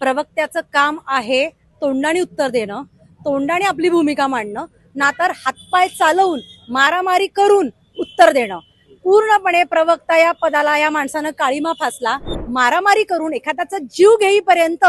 प्रवक्त्याचं काम आहे तोंडाने उत्तर देणं तोंडाने आपली भूमिका मांडणं ना तर हातपाय चालवून मारामारी करून उत्तर देणं. पूर्णपणे प्रवक्ता या पदाला या माणसानं काळीमा फासला मारामारी करून एखाद्याचा जीव घेईपर्यंत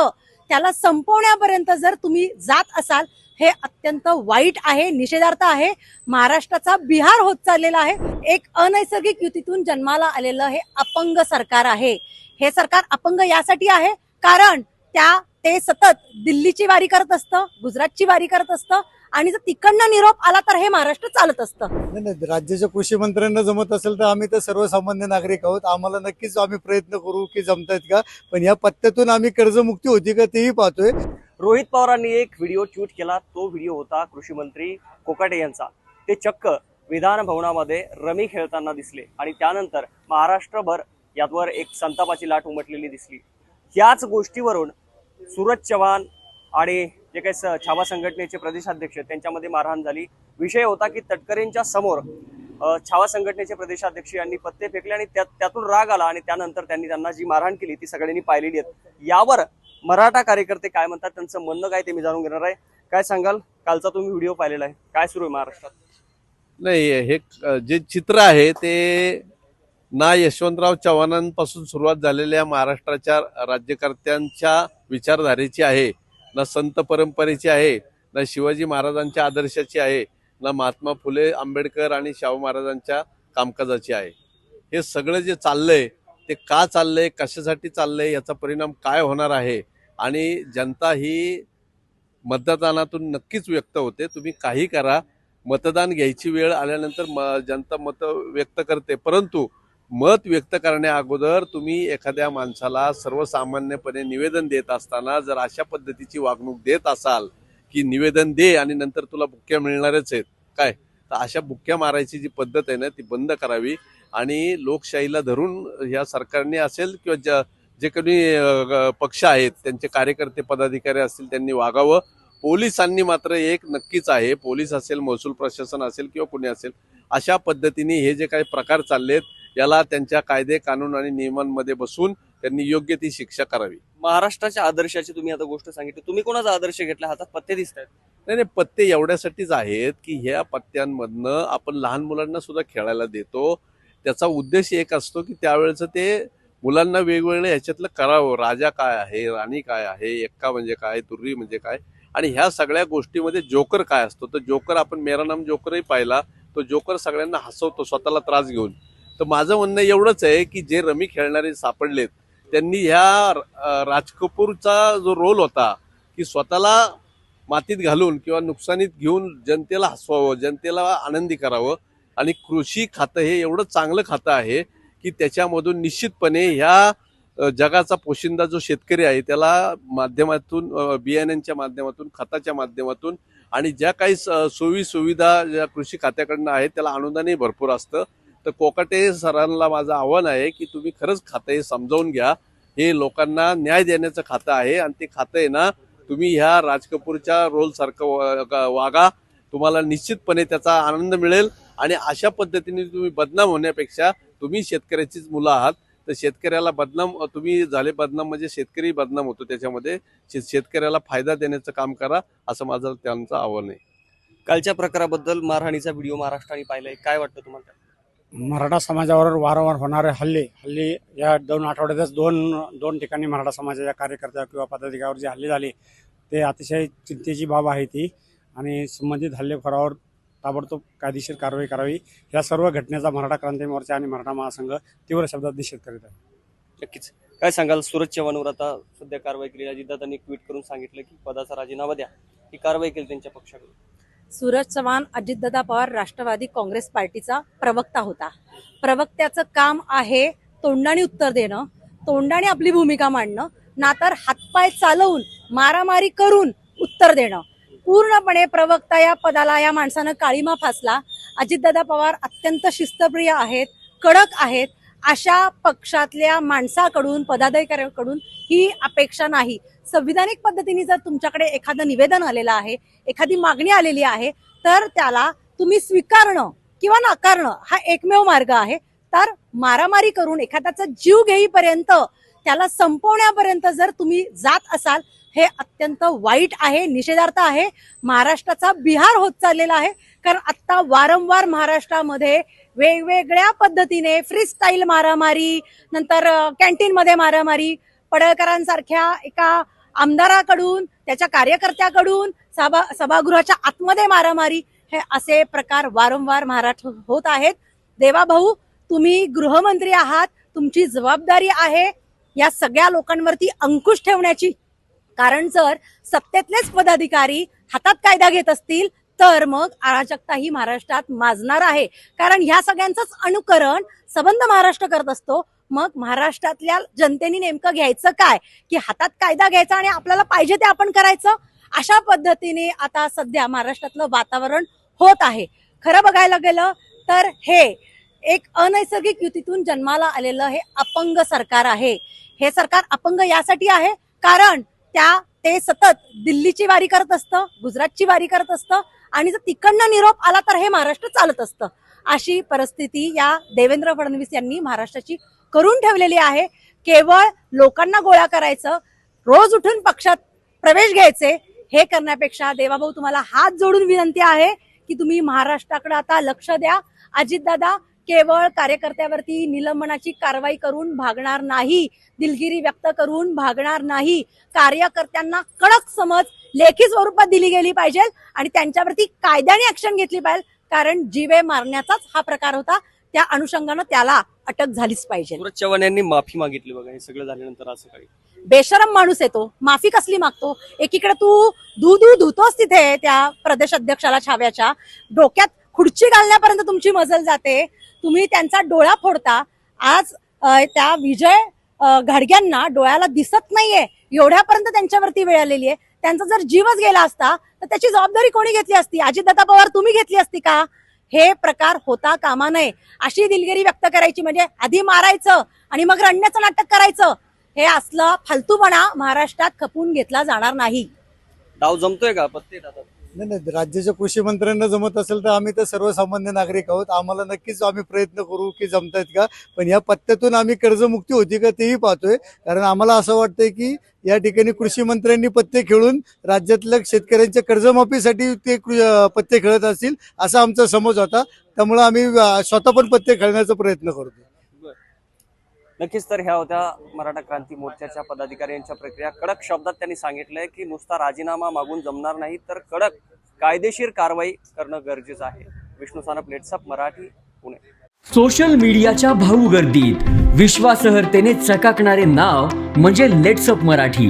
त्याला संपवण्यापर्यंत जर तुम्ही जात असाल हे अत्यंत वाईट आहे निषेधार्थ आहे. महाराष्ट्राचा बिहार होत चाललेला आहे. एक अनैसर्गिक युतीतून जन्माला आलेलं हे अपंग सरकार आहे. हे सरकार अपंग यासाठी आहे. कारण त्या ते सतत दिल्लीची वारी करत असतं गुजरातची वारी करत असतं आणि जर तिकडनं निरोप आला तर हे महाराष्ट्र चालत असतं. नाही नाही राज्याच्या कृषी मंत्र्यांना जमत असेल तर आम्ही तर सर्वसामान्य नागरिक आहोत. आम्हाला नक्कीच आम्ही प्रयत्न करू की जमतायत का? पण या पत्त्यातून आम्ही कर्जमुक्ती होती का तेही पाहतोय. रोहित पवारांनी एक व्हिडिओ ट्विट केला. तो व्हिडिओ होता कृषी मंत्री कोकाटे यांचा. ते चक्क विधान भवनामध्ये रमी खेळताना दिसले आणि त्यानंतर महाराष्ट्रभर यावर एक संतापाची लाट उमटलेली दिसली. याच गोष्टीवरून सूरज चव्हाण आणि जे काही स- छावा संघटनेचे प्रदेशाध्यक्ष त्यांच्यामध्ये मारहाण झाली. विषय होता की तटकरेंच्या समोर छावा संघटनेचे प्रदेशाध्यक्ष यांनी पत्ते फेकले आणि त्यातून राग आला आणि त्यानंतर त्यांनी त्यांना जी मारहाण केली ती सगळ्यांनी पाहिलेली आहेत. यावर मराठा कार्यकर्ते काय म्हणतात त्यांचं म्हणणं काय ते मी जाणून घेणार आहे. काय सांगाल? कालचा तुम्ही व्हिडिओ पाहिलेला आहे. काय सुरू आहे महाराष्ट्रात? नाही हे जे चित्र आहे ते ना यशवंतराव चव्हाणांपासून सुरुवात झालेल्या महाराष्ट्राच्या राज्यकर्त्यांच्या विचारधारेची आहे ना संत परंपरेची आहे ना शिवाजी महाराजांच्या आदर्शाची आहे ना महात्मा फुले आंबेडकर आणि शाहू महाराजांच्या कामकाजाची आहे. हे सगळं जे चाललंय ते का चाललंय कशासाठी चाललंय याचा परिणाम काय होणार आहे? आणि जनता ही मतदानातून नक्कीच व्यक्त होते. तुम्ही काही करा. मतदान घ्यायची वेळ आल्यानंतर म जनता मत व्यक्त करते. परंतु मत व्यक्त करण्या अगोदर तुम्ही एखाद्या माणसाला सर्वसामान्यपणे निवेदन देत असताना जर अशा पद्धतीची वागणूक देत असाल की निवेदन दे आणि नंतर तुला बुक्क्या मिळणारच आहेत काय? तर अशा बुक्क्या मारायची जी पद्धत आहे ना ती बंद करावी आणि लोकशाहीला धरून ह्या सरकारने असेल किंवा ज्या जे कोणी पक्ष आहेत त्यांचे कार्यकर्ते पदाधिकारी असतील त्यांनी वागावं. पोलिसांनी मात्र एक नक्कीच आहे पोलीस असेल महसूल प्रशासन असेल किंवा कुणी असेल अशा पद्धतीने हे जे काही प्रकार चाललेत याला त्यांच्या कायदे कानून आणि नियमांमध्ये बसून त्यांनी योग्य ती शिक्षा करावी. महाराष्ट्राच्या आदर्शाची तुम्ही आता गोष्ट सांगितली. तुम्ही कोणाचा आदर्श घेतला? हातात पत्ते दिसत आहेत. नाही नाही पत्ते एवढ्यासाठीच आहेत की ह्या पत्त्यांमधनं आपण लहान मुलांना सुद्धा खेळायला देतो. त्याचा उद्देश एक असतो की त्यावेळेचं ते मुलांना वेगवेगळे ह्याच्यातलं करावं. राजा काय आहे? राणी काय आहे? एक्का म्हणजे काय? तुर्री म्हणजे काय? आणि ह्या सगळ्या गोष्टीमध्ये जोकर काय असतो? तर जोकर आपण मेरा नाम जोकरही पाहिला. तो जोकर सगळ्यांना हसवतो स्वतःला त्रास घेऊन. तर माझं म्हणणं एवढंच आहे की जे रमी खेळणारे सापडलेत त्यांनी ह्या राज कपूरचा जो रोल होता की स्वतःला मातीत घालून किंवा नुकसानीत घेऊन जनतेला हसवावं जनतेला आनंदी करावं आणि कृषी खातं हे एवढं चांगलं खातं आहे की त्याच्यामधून निश्चितपणे ह्या जगाचा पोशिंदा जो शेतकरी आहे त्याला माध्यमातून बियाण्यांच्या माध्यमातून खताच्या माध्यमातून आणि ज्या काही स- सोयी सुविधा ज्या कृषी खात्याकडनं आहेत त्याला अनुदानही भरपूर असतं. तर कोकाटे सरांना माझं आव्हान आहे की तुम्ही खरंच खातं हे समजावून घ्या. हे लोकांना न्याय देण्याचं खातं आहे आणि ते खातं आहे ना तुम्ही ह्या राज कपूरच्या रोल सारखं वागा. तुम्हाला निश्चितपणे त्याचा आनंद मिळेल आणि अशा पद्धतीने तुम्ही बदनाम होण्यापेक्षा तुम्ही शेतकऱ्याचीच मुलं आहात. तर शेतकऱ्याला बदनाम तुम्ही झाले बदनाम म्हणजे शेतकरी बदनाम होतो त्याच्यामध्ये. शे- शेतकऱ्याला फायदा देण्याचं काम करा असं माझं त्यांचं आव्हान आहे. कालच्या प्रकाराबद्दल मारहाणीचा व्हिडिओ महाराष्ट्राने पाहिलाय. काय वाटतं तुम्हाला? मराठा समाजावर वारंवार होणारे हल्ले हल्ले या दोन आठवड्यातच दोन दोन ठिकाणी मराठा समाजाच्या कार्यकर्त्या किंवा पदाधिकाऱ्यावर जे हल्ले झाले ते अतिशय चिंतेची बाब आहे ती. आणि संबंधित हल्लेखोरावर ताबडतोब कायदेशीर कारवाई करावी. या सर्व घटनेचा मराठा क्रांती मोर्चा आणि मराठा महासंघ तीव्र शब्दात निषेध करीत आहे. नक्कीच. काय सांगाल? सूरज चव्हाणवर आता सध्या कारवाई केली. अजितदादांनी ट्विट करून सांगितलं की पदाचा राजीनामा द्या. ही कारवाई केली त्यांच्या पक्षाकडून. सूरज चव्हाण अजितदादा पवार राष्ट्रवादी काँग्रेस पार्टीचा प्रवक्ता होता. प्रवक्त्याचं काम आहे तोंडाने उत्तर देणं तोंडाने आपली भूमिका मांडणं ना तर हातपाय चालवून मारामारी करून उत्तर देणं. पूर्णपणे प्रवक्ता या पदाला या माणसानं काळीमा फासला. अजितदादा पवार अत्यंत शिस्तप्रिय आहेत कडक आहेत अशा पक्षातल्या माणसाकडून पदाधिकाऱ्यांकडून ही अपेक्षा नाही. संविधानिक पद्धतीने जर तुमच्याकडे एखादं निवेदन आलेलं आहे एखादी मागणी आलेली आहे तर त्याला तुम्ही स्वीकारणं किंवा नाकारणं हा एकमेव मार्ग आहे. तर मारामारी करून एखाद्याचा जीव घेईपर्यंत त्याला संपवण्यापर्यंत जर तुम्ही जात असाल हे अत्यंत वाईट आहे निषेधार्थ आहे. महाराष्ट्राचा बिहार होत चाललेला आहे. कारण आत्ता वारंवार महाराष्ट्रामध्ये वेगवेगळ्या पद्धतीने फ्री स्टाईल मारामारी नंतर कॅन्टीन मध्ये मारामारी पडळकरांसारख्या एका आमदाराकडून त्याच्या कार्यकर्त्याकडून सभा सभागृहाच्या आतमध्ये मारामारी हे असे प्रकार वारंवार महाराष्ट्र होत आहेत. देवाभाऊ तुम्ही गृहमंत्री आहात तुमची जबाबदारी आहे या सगळ्या लोकांवरती अंकुश ठेवण्याची. कारण जर सत्तेतलेच पदाधिकारी हातात कायदा घेत असतील तर मग अराजकता ही महाराष्ट्रात माजणार आहे. कारण ह्या सगळ्यांचंच अनुकरण संबंध महाराष्ट्र करत असतो. मग महाराष्ट्रातल्या जनतेने नेमकं घ्यायचं काय? की हातात कायदा घ्यायचा आणि आपल्याला पाहिजे ते आपण करायचं? अशा पद्धतीने आता सध्या महाराष्ट्रातलं वातावरण होत आहे. खरं बघायला गेलं तर हे एक अनैसर्गिक युतीतून जन्माला आलेलं हे अपंग सरकार आहे. हे सरकार अपंग यासाठी आहे कारण त्या ते सतत दिल्लीची वारी करत असतं गुजरातची वारी करत असतं आणि जर तिकडनं निरोप आला तर हे महाराष्ट्र चालत असतं. अशी परिस्थिती या देवेंद्र फडणवीस यांनी महाराष्ट्राची करून ठेवलेली आहे. केवळ लोकांना गोळा करायचं रोज उठून पक्षात प्रवेश घ्यायचे हे करण्यापेक्षा देवाभाऊ तुम्हाला हात जोडून विनंती आहे की तुम्ही महाराष्ट्राकडे आता लक्ष द्या. अजितदादा केवळ कार्यकर्त्यावरती निलंबनाची कारवाई करून भागणार नाही. दिलगिरी व्यक्त करून भागणार नाही. कार्यकर्त्यांना कडक समज लेखी स्वरूपात दिली गेली पाहिजे आणि त्यांच्यावरती कायद्याने ऍक्शन घेतली पाहिजे. कारण जीवे मारण्याचाच हा प्रकार होता. त्या अनुषंगानं त्याला अटक झालीच पाहिजे. चव्हाण यांनी माफी मागितली बघा हे सगळं झाल्यानंतर असं काही बेशरम माणूस येतो. माफी कसली मागतो? एकीकडे तू धू धू धुतोस तिथे त्या प्रदेश अध्यक्षाला छाव्याच्या. डोक्यात खुर्ची घालण्यापर्यंत तुमची मजल जाते. तुम्ही त्यांचा डोळा फोडता. आज त्या विजय घाडग्यांना डोळ्याला दिसत नाहीये. एवढ्यापर्यंत त्यांच्यावरती वेळ आलेली आहे. त्यांचा जर जीवच गेला असता तर त्याची जबाबदारी कोणी घेतली असती? अजितदादा पवार तुम्ही घेतली असती का? हे प्रकार होता कामा नये. अशी दिलगिरी व्यक्त करायची म्हणजे आधी मारायचं आणि मग रडण्याचं नाटक करायचं. हे असलं फालतूपणा महाराष्ट्रात खपून घेतला जाणार नाही. डाव जमतोय का? पत्ते नाही नाही राज्याच्या कृषी मंत्र्यांना जमत असेल तर आम्ही तर सर्वसामान्य नागरिक आहोत. आम्हाला नक्कीच आम्ही प्रयत्न करू की जमतायत का? पण या पत्त्यातून आम्ही कर्जमुक्ती होती का तेही पाहतोय. कारण आम्हाला असं वाटतंय की या ठिकाणी कृषी मंत्र्यांनी पत्ते खेळून राज्यातल्या शेतकऱ्यांच्या कर्जमाफीसाठी ते पत्ते खेळत असतील असा आमचा समज होता. त्यामुळे आम्ही स्वतः पण पत्ते खेळण्याचा प्रयत्न करतो नक्कीच तर ह्या होत्या मराठा क्रांती मोर्चाच्या पदाधिकाऱ्यांच्या प्रक्रिया. कडक शब्दात त्यांनी सांगितलंय की नुसता राजीनामा मागून जमणार नाही तर कडक कायदेशीर कारवाई करणं गरजेचं आहे. विष्णू सानप प्लेट्सअप मराठी पुणे. सोशल मीडियाच्या भाऊ गर्दीत विश्वासार्हतेने चकाकणारे नाव म्हणजे लेट्सअप मराठी.